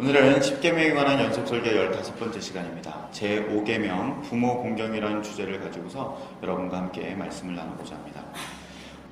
오늘은 10계명에 관한 연속설교 15번째 시간입니다. 제5계명 부모 공경이라는 주제를 가지고서 여러분과 함께 말씀을 나누고자 합니다.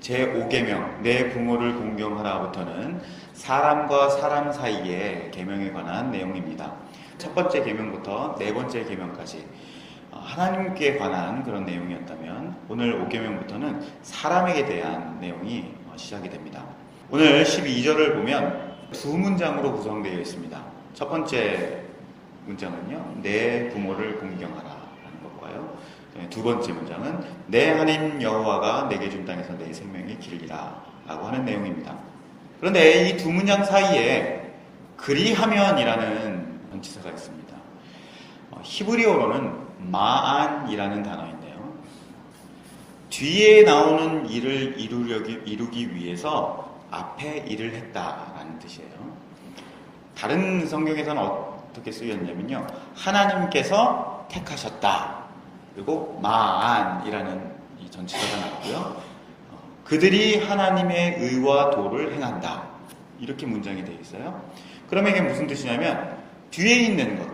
제5계명 내 부모를 공경하라부터는 사람과 사람 사이의 계명에 관한 내용입니다. 첫 번째 계명부터 네 번째 계명까지 어, 하나님께 관한 그런 내용이었다면 오늘 5계명부터는 사람에게 대한 내용이 어, 시작이 됩니다. 오늘 12절을 보면 두 문장으로 구성되어 있습니다. 첫 번째 문장은요, 내 부모를 공경하라 라는 것과요. 두 번째 문장은 내 하나님 여호와가 내게 준 땅에서 내 생명이 길리라 라고 하는 내용입니다. 그런데 이 두 문장 사이에 그리하면이라는 전치사가 있습니다. 어, 히브리어로는 마안이라는 단어인데요. 뒤에 나오는 일을 이루려기, 이루기 위해서 앞에 일을 했다라는 뜻이에요. 다른 성경에서는 어떻게 쓰였냐면요. 하나님께서 택하셨다. 그리고 마안이라는 이 전치사가 나왔고요. 어, 그들이 하나님의 의와 도를 행한다. 이렇게 문장이 되어 있어요. 그러면 이게 무슨 뜻이냐면 뒤에 있는 것.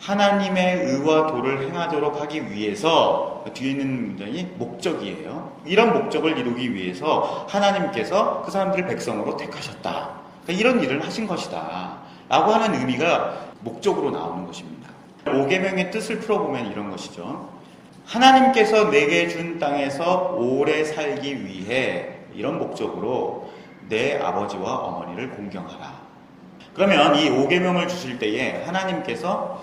하나님의 의와 도를 행하도록 하기 위해서 뒤에 있는 문장이 목적이에요. 이런 목적을 이루기 위해서 하나님께서 그 사람들을 백성으로 택하셨다. 그러니까 이런 일을 하신 것이다. 라고 하는 의미가 목적으로 나오는 것입니다. 5계명의 뜻을 풀어보면 이런 것이죠. 하나님께서 내게 준 땅에서 오래 살기 위해 이런 목적으로 내 아버지와 어머니를 공경하라. 그러면 이 5계명을 주실 때에 하나님께서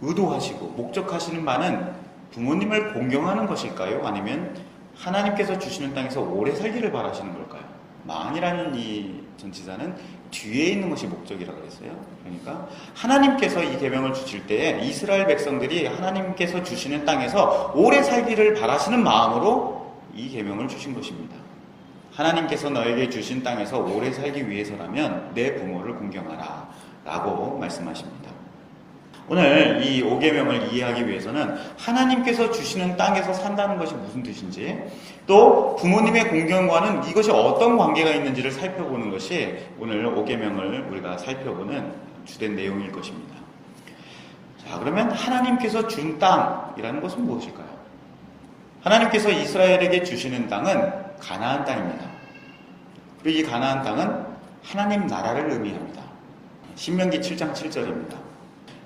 의도하시고 목적하시는 바는 부모님을 공경하는 것일까요? 아니면 하나님께서 주시는 땅에서 오래 살기를 바라시는 걸까요? 만이라는 이 전치사는 뒤에 있는 것이 목적이라고 그랬어요. 그러니까 하나님께서 이 계명을 주실 때에 이스라엘 백성들이 하나님께서 주시는 땅에서 오래 살기를 바라시는 마음으로 이 계명을 주신 것입니다. 하나님께서 너에게 주신 땅에서 오래 살기 위해서라면 내 부모를 공경하라 라고 말씀하십니다. 오늘 이 5계명을 이해하기 위해서는 하나님께서 주시는 땅에서 산다는 것이 무슨 뜻인지 또 부모님의 공경과는 이것이 어떤 관계가 있는지를 살펴보는 것이 오늘 5계명을 우리가 살펴보는 주된 내용일 것입니다. 자, 그러면 하나님께서 준 땅이라는 것은 무엇일까요? 하나님께서 이스라엘에게 주시는 땅은 가나안 땅입니다. 그리고 이 가나안 땅은 하나님 나라를 의미합니다. 신명기 7장 7절입니다.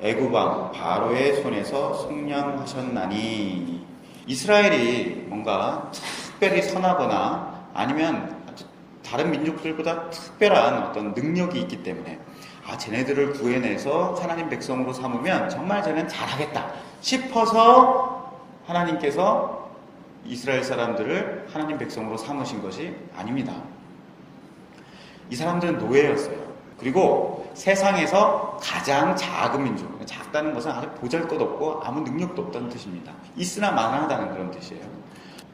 애굽왕 바로의 손에서 속량하셨나니 이스라엘이 뭔가 특별히 선하거나 아니면 다른 민족들보다 특별한 어떤 능력이 있기 때문에 아 쟤네들을 구해내서 하나님 백성으로 삼으면 정말 쟤는 잘하겠다 싶어서 하나님께서 이스라엘 사람들을 하나님 백성으로 삼으신 것이 아닙니다. 이 사람들은 노예였어요. 그리고 세상에서 가장 작은 민족, 작다는 것은 아주 보잘 것 없고 아무 능력도 없다는 뜻입니다. 있으나 마나하다는 그런 뜻이에요.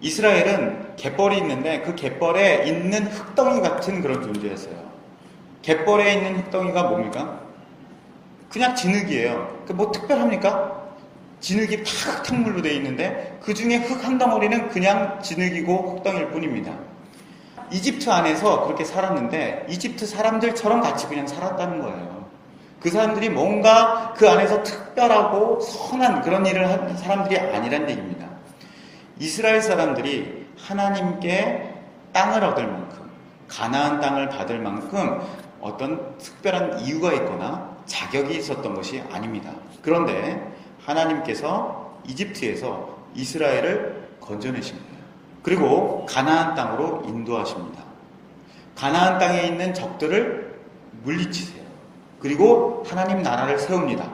이스라엘은 갯벌이 있는데 그 갯벌에 있는 흙덩이 같은 그런 존재였어요. 갯벌에 있는 흙덩이가 뭡니까? 그냥 진흙이에요. 그 뭐 특별합니까? 진흙이 팍 흙탕물로 되어 있는데 그 중에 흙 한 덩어리는 그냥 진흙이고 흙덩이일 뿐입니다. 이집트 안에서 그렇게 살았는데 이집트 사람들처럼 같이 그냥 살았다는 거예요. 그 사람들이 뭔가 그 안에서 특별하고 선한 그런 일을 한 사람들이 아니란 얘기입니다. 이스라엘 사람들이 하나님께 땅을 얻을 만큼 가나안 땅을 받을 만큼 어떤 특별한 이유가 있거나 자격이 있었던 것이 아닙니다. 그런데 하나님께서 이집트에서 이스라엘을 건져내신 거예요. 그리고 가나안 땅으로 인도하십니다. 가나안 땅에 있는 적들을 물리치세요. 그리고 하나님 나라를 세웁니다.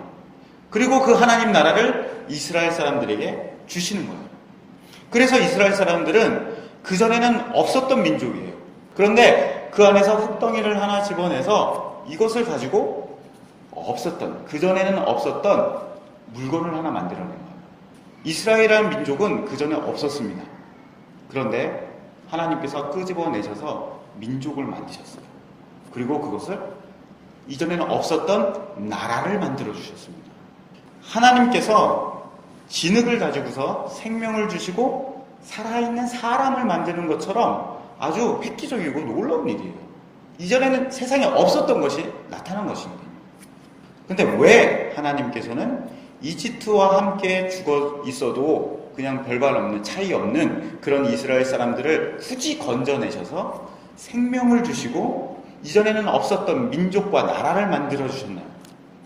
그리고 그 하나님 나라를 이스라엘 사람들에게 주시는 거예요. 그래서 이스라엘 사람들은 그전에는 없었던 민족이에요. 그런데 그 안에서 흙덩이를 하나 집어내서 이것을 가지고 없었던, 그전에는 없었던 물건을 하나 만들어낸 거예요. 이스라엘이라는 민족은 그 전에 없었습니다. 그런데 하나님께서 끄집어내셔서 민족을 만드셨어요. 그리고 그것을 이전에는 없었던 나라를 만들어 주셨습니다. 하나님께서 진흙을 가지고서 생명을 주시고 살아있는 사람을 만드는 것처럼 아주 획기적이고 놀라운 일이에요. 이전에는 세상에 없었던 것이 나타난 것입니다. 근데 왜 하나님께서는 이집트와 함께 죽어 있어도 그냥 별발 없는 차이 없는 그런 이스라엘 사람들을 굳이 건져내셔서 생명을 주시고 이전에는 없었던 민족과 나라를 만들어 주셨나요?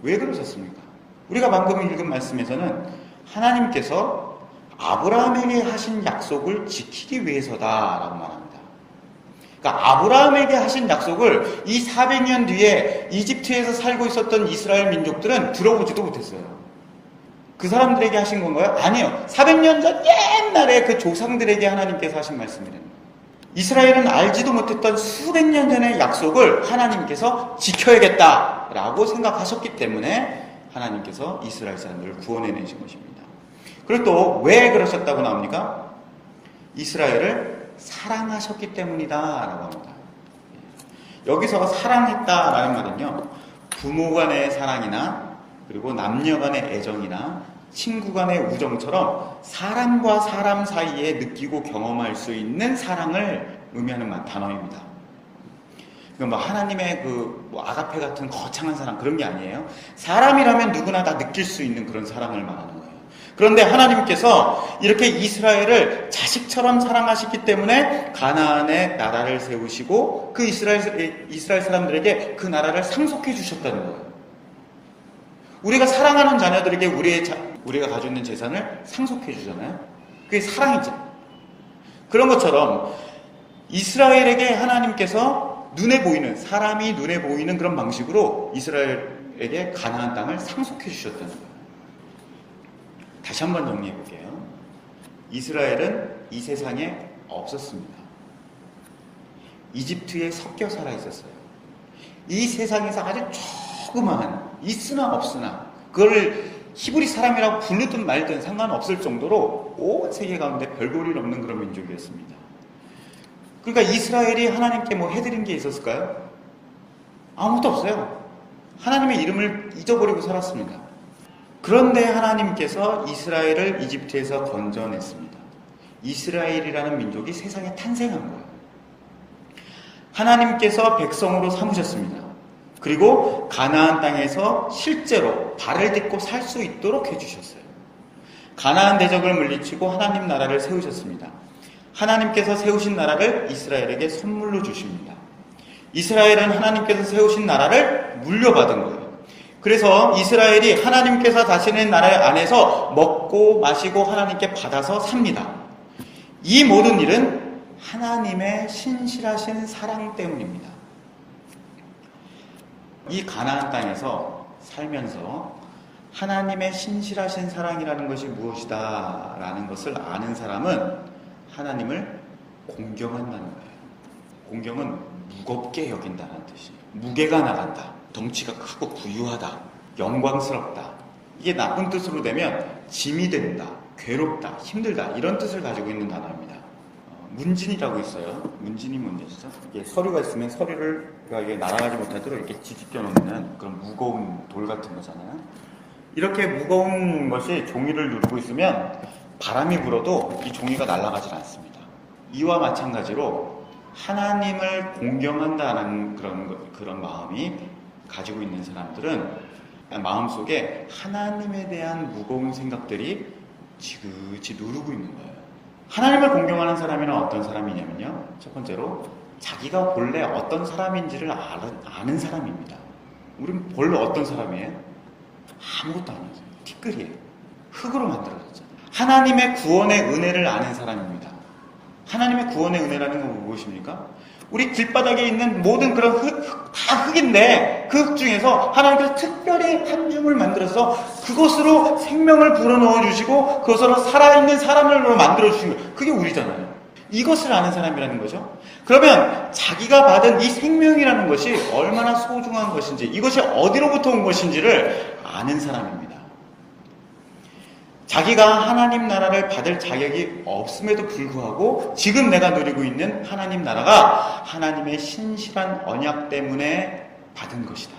왜 그러셨습니까? 우리가 방금 읽은 말씀에서는 하나님께서 아브라함에게 하신 약속을 지키기 위해서다라고 말합니다. 그러니까 아브라함에게 하신 약속을 이 400년 뒤에 이집트에서 살고 있었던 이스라엘 민족들은 들어보지도 못했어요. 그 사람들에게 하신 건가요? 아니요. 400년 전 옛날에 그 조상들에게 하나님께서 하신 말씀이래요. 이스라엘은 알지도 못했던 수백 년 전의 약속을 하나님께서 지켜야겠다라고 생각하셨기 때문에 하나님께서 이스라엘 사람들을 구원해내신 것입니다. 그리고 또 왜 그러셨다고 나옵니까? 이스라엘을 사랑하셨기 때문이다라고 합니다. 여기서 사랑했다라는 말은요, 부모 간의 사랑이나 그리고 남녀 간의 애정이나 친구 간의 우정처럼 사람과 사람 사이에 느끼고 경험할 수 있는 사랑을 의미하는 말- 단어입니다. 그뭐 하나님의 그 뭐 아가페 같은 거창한 사랑 그런 게 아니에요. 사람이라면 누구나 다 느낄 수 있는 그런 사랑을 말하는 거예요. 그런데 하나님께서 이렇게 이스라엘을 자식처럼 사랑하셨기 때문에 가나안의 나라를 세우시고 그 이스라엘 이스라엘 사람들에게 그 나라를 상속해 주셨다는 거예요. 우리가 사랑하는 자녀들에게 우리의 자- 우리가 가지고 있는 재산을 상속해 주잖아요. 그게 사랑이죠. 그런 것처럼 이스라엘에게 하나님께서 눈에 보이는 사람이 눈에 보이는 그런 방식으로 이스라엘에게 가나안 땅을 상속해 주셨다는 거예요. 다시 한번 정리해 볼게요. 이스라엘은 이 세상에 없었습니다. 이집트에 섞여 살아 있었어요. 이 세상에서 아주 조그마한 있으나 없으나 그걸 히브리 사람이라고 부르든 말든 상관없을 정도로 온 세계 가운데 별볼일 없는 그런 민족이었습니다. 그러니까 이스라엘이 하나님께 뭐 해드린 게 있었을까요? 아무것도 없어요. 하나님의 이름을 잊어버리고 살았습니다. 그런데 하나님께서 이스라엘을 이집트에서 건져냈습니다. 이스라엘이라는 민족이 세상에 탄생한 거예요. 하나님께서 백성으로 삼으셨습니다. 그리고 가나안 땅에서 실제로 발을 딛고 살 수 있도록 해주셨어요. 가나안 대적을 물리치고 하나님 나라를 세우셨습니다. 하나님께서 세우신 나라를 이스라엘에게 선물로 주십니다. 이스라엘은 하나님께서 세우신 나라를 물려받은 거예요. 그래서 이스라엘이 하나님께서 다시는 나라 안에서 먹고 마시고 하나님께 받아서 삽니다. 이 모든 일은 하나님의 신실하신 사랑 때문입니다. 이 가나안 땅에서 살면서 하나님의 신실하신 사랑이라는 것이 무엇이다 라는 것을 아는 사람은 하나님을 공경한다는 거예요. 공경은 무겁게 여긴다는 뜻이에요. 무게가 나간다. 덩치가 크고 부유하다. 영광스럽다. 이게 나쁜 뜻으로 되면 짐이 된다. 괴롭다. 힘들다. 이런 뜻을 가지고 있는 단어입니다. 어, 문진이라고 있어요. 문진이 뭔지죠? 이게 서류가 있으면 서류를 이게 날아가지 못하도록 이렇게 뒤집겨 놓는 그런 무거운 돌 같은 거잖아요. 이렇게 무거운 것이 종이를 누르고 있으면 바람이 불어도 이 종이가 날아가질 않습니다. 이와 마찬가지로 하나님을 공경한다는 그런 것- 그런 마음이 가지고 있는 사람들은 마음속에 하나님에 대한 무거운 생각들이 지그지 누르고 있는 거예요. 하나님을 공경하는 사람이란 어떤 사람이냐면요. 첫 번째로 자기가 본래 어떤 사람인지를 아는, 아는 사람입니다. 우리는 본래 어떤 사람이에요? 아무것도 아니었어요. 티끌이에요. 흙으로 만들어졌잖아요. 하나님의 구원의 은혜를 아는 사람입니다. 하나님의 구원의 은혜라는 건 무엇입니까? 우리 길바닥에 있는 모든 그런 흙, 흙, 다 흙인데 그 흙 중에서 하나님께서 특별히 한 줌을 만들어서 그것으로 생명을 불어넣어 주시고 그것으로 살아있는 사람을 만들어 주신 거예요. 그게 우리잖아요. 이것을 아는 사람이라는 거죠. 그러면 자기가 받은 이 생명이라는 것이 얼마나 소중한 것인지 이것이 어디로부터 온 것인지를 아는 사람입니다. 자기가 하나님 나라를 받을 자격이 없음에도 불구하고 지금 내가 누리고 있는 하나님 나라가 하나님의 신실한 언약 때문에 받은 것이다.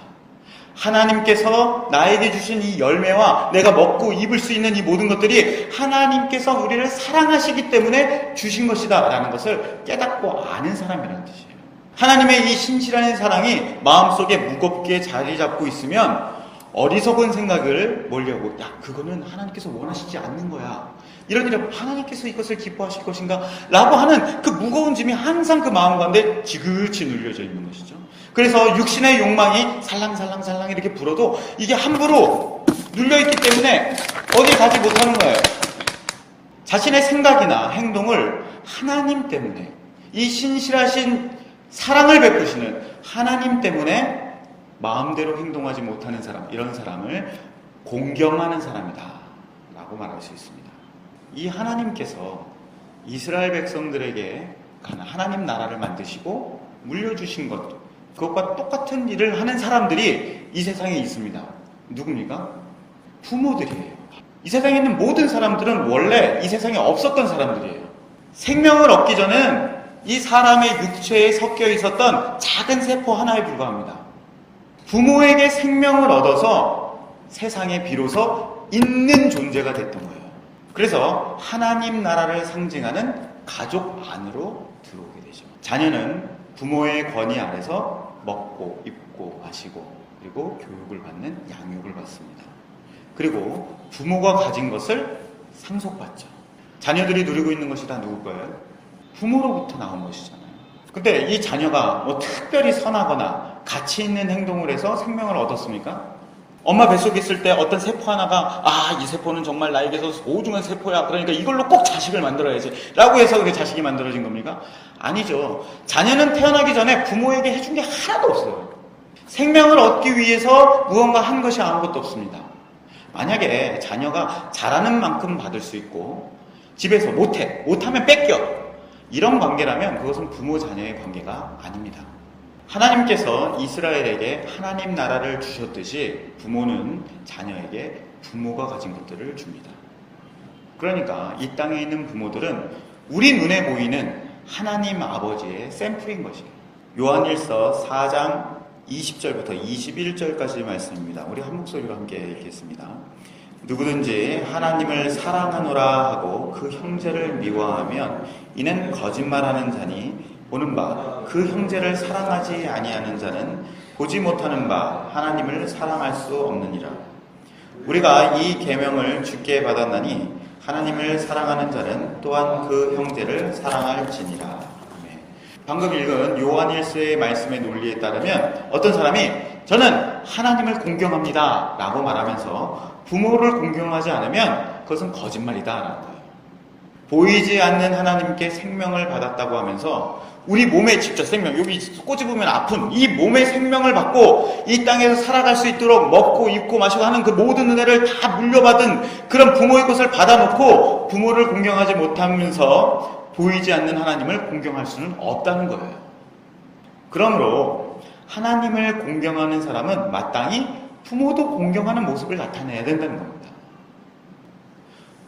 하나님께서 나에게 주신 이 열매와 내가 먹고 입을 수 있는 이 모든 것들이 하나님께서 우리를 사랑하시기 때문에 주신 것이다. 라는 것을 깨닫고 아는 사람이라는 뜻이에요. 하나님의 이 신실한 사랑이 마음속에 무겁게 자리 잡고 있으면 어리석은 생각을 몰려고 야 그거는 하나님께서 원하시지 않는 거야. 이런 일에 하나님께서 이것을 기뻐하실 것인가? 라고 하는 그 무거운 짐이 항상 그 마음 가운데 지글지 눌려져 있는 것이죠. 그래서 육신의 욕망이 살랑살랑살랑 이렇게 불어도 이게 함부로 눌려있기 때문에 어디 가지 못하는 거예요. 자신의 생각이나 행동을 하나님 때문에 이 신실하신 사랑을 베푸시는 하나님 때문에 마음대로 행동하지 못하는 사람, 이런 사람을 공경하는 사람이다. 라고 말할 수 있습니다. 이 하나님께서 이스라엘 백성들에게 하나님 나라를 만드시고 물려주신 것, 그것과 똑같은 일을 하는 사람들이 이 세상에 있습니다. 누굽니까? 부모들이에요. 이 세상에 있는 모든 사람들은 원래 이 세상에 없었던 사람들이에요. 생명을 얻기 전은 이 사람의 육체에 섞여 있었던 작은 세포 하나에 불과합니다. 부모에게 생명을 얻어서 세상에 비로소 있는 존재가 됐던 거예요. 그래서 하나님 나라를 상징하는 가족 안으로 들어오게 되죠. 자녀는 부모의 권위 아래서 먹고 입고 마시고 그리고 교육을 받는 양육을 받습니다. 그리고 부모가 가진 것을 상속받죠. 자녀들이 누리고 있는 것이 다 누구 거예요? 부모로부터 나온 것이잖아요. 근데 이 자녀가 뭐 특별히 선하거나 가치 있는 행동을 해서 생명을 얻었습니까? 엄마 뱃속에 있을 때 어떤 세포 하나가 아, 이 세포는 정말 나에게서 소중한 세포야. 그러니까 이걸로 꼭 자식을 만들어야지. 라고 해서 그 자식이 만들어진 겁니까? 아니죠. 자녀는 태어나기 전에 부모에게 해준 게 하나도 없어요. 생명을 얻기 위해서 무언가 한 것이 아무것도 없습니다. 만약에 자녀가 잘하는 만큼 받을 수 있고 집에서 못해. 못하면 뺏겨. 이런 관계라면 그것은 부모 자녀의 관계가 아닙니다. 하나님께서 이스라엘에게 하나님 나라를 주셨듯이 부모는 자녀에게 부모가 가진 것들을 줍니다. 그러니까 이 땅에 있는 부모들은 우리 눈에 보이는 하나님 아버지의 샘플인 것이에요. 요한일서 4장 20절부터 21절까지 말씀입니다. 우리 한 목소리로 함께 읽겠습니다. 누구든지 하나님을 사랑하노라 하고 그 형제를 미워하면 이는 거짓말하는 자니 보는 바 그 형제를 사랑하지 아니하는 자는 보지 못하는 바 하나님을 사랑할 수 없느니라. 우리가 이 계명을 주께 받았나니 하나님을 사랑하는 자는 또한 그 형제를 사랑할지니라. 방금 읽은 요한일서의 말씀의 논리에 따르면 어떤 사람이 저는 하나님을 공경합니다 라고 말하면서 부모를 공경하지 않으면 그것은 거짓말이다 라는. 보이지 않는 하나님께 생명을 받았다고 하면서 우리 몸에 직접 생명, 여기 꼬집으면 아픈 이 몸의 생명을 받고 이 땅에서 살아갈 수 있도록 먹고 입고 마시고 하는 그 모든 은혜를 다 물려받은 그런 부모의 것을 받아놓고 부모를 공경하지 못하면서 보이지 않는 하나님을 공경할 수는 없다는 거예요. 그러므로 하나님을 공경하는 사람은 마땅히 부모도 공경하는 모습을 나타내야 된다는 겁니다.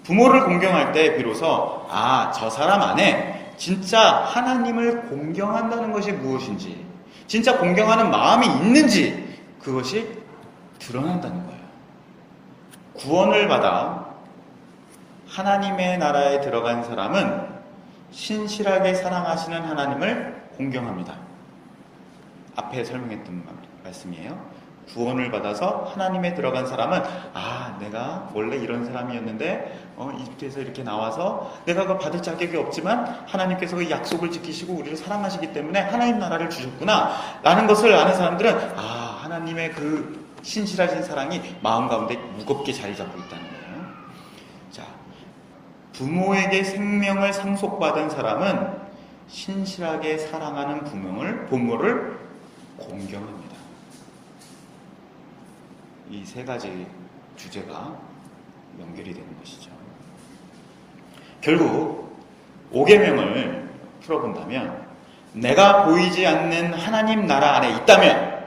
부모를 공경할 때 비로소 아, 저 사람 안에 진짜 하나님을 공경한다는 것이 무엇인지, 진짜 공경하는 마음이 있는지 그것이 드러난다는 거예요. 구원을 받아 하나님의 나라에 들어간 사람은 신실하게 사랑하시는 하나님을 공경합니다. 앞에 설명했던 말씀이에요. 구원을 받아서 하나님에 들어간 사람은 아 내가 원래 이런 사람이었는데 어, 이집트에서 이렇게 나와서 내가 그 받을 자격이 없지만 하나님께서 그 약속을 지키시고 우리를 사랑하시기 때문에 하나님 나라를 주셨구나 라는 것을 아는 사람들은 아 하나님의 그 신실하신 사랑이 마음 가운데 무겁게 자리 잡고 있다는 거예요. 자 부모에게 생명을 상속받은 사람은 신실하게 사랑하는 부모를 부모를 공경합니다. 이 세 가지 주제가 연결이 되는 것이죠. 결국 5계명을 풀어본다면 내가 보이지 않는 하나님 나라 안에 있다면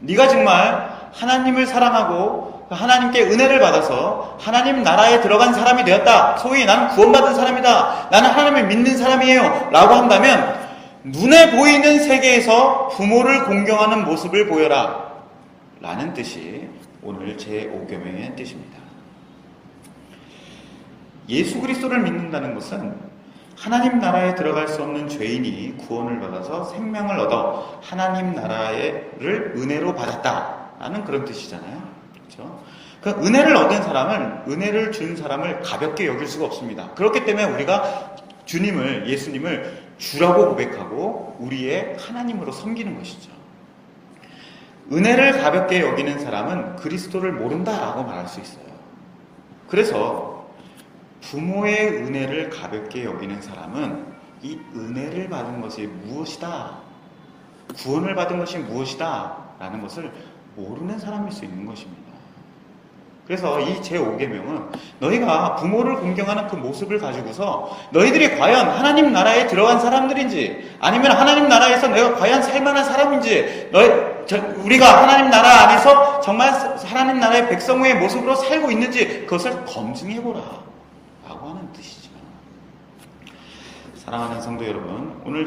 네가 정말 하나님을 사랑하고 하나님께 은혜를 받아서 하나님 나라에 들어간 사람이 되었다. 소위 나는 구원받은 사람이다. 나는 하나님을 믿는 사람이에요. 라고 한다면 눈에 보이는 세계에서 부모를 공경하는 모습을 보여라. 라는 뜻이 오늘 제5교명의 뜻입니다. 예수 그리스도를 믿는다는 것은 하나님 나라에 들어갈 수 없는 죄인이 구원을 받아서 생명을 얻어 하나님 나라를 은혜로 받았다라는 그런 뜻이잖아요. 그렇죠? 그 은혜를 얻은 사람은 은혜를 준 사람을 가볍게 여길 수가 없습니다. 그렇기 때문에 우리가 주님을 예수님을 주라고 고백하고 우리의 하나님으로 섬기는 것이죠. 은혜를 가볍게 여기는 사람은 그리스도를 모른다라고 말할 수 있어요. 그래서 부모의 은혜를 가볍게 여기는 사람은 이 은혜를 받은 것이 무엇이다, 구원을 받은 것이 무엇이다, 라는 것을 모르는 사람일 수 있는 것입니다. 그래서 이 제5계명은 너희가 부모를 공경하는 그 모습을 가지고서 너희들이 과연 하나님 나라에 들어간 사람들인지 아니면 하나님 나라에서 내가 과연 살만한 사람인지 너희 저, 우리가 하나님 나라 안에서 정말 하나님 나라의 백성의 모습으로 살고 있는지 그것을 검증해 보라 라고 하는 뜻이죠. 사랑하는 성도 여러분 오늘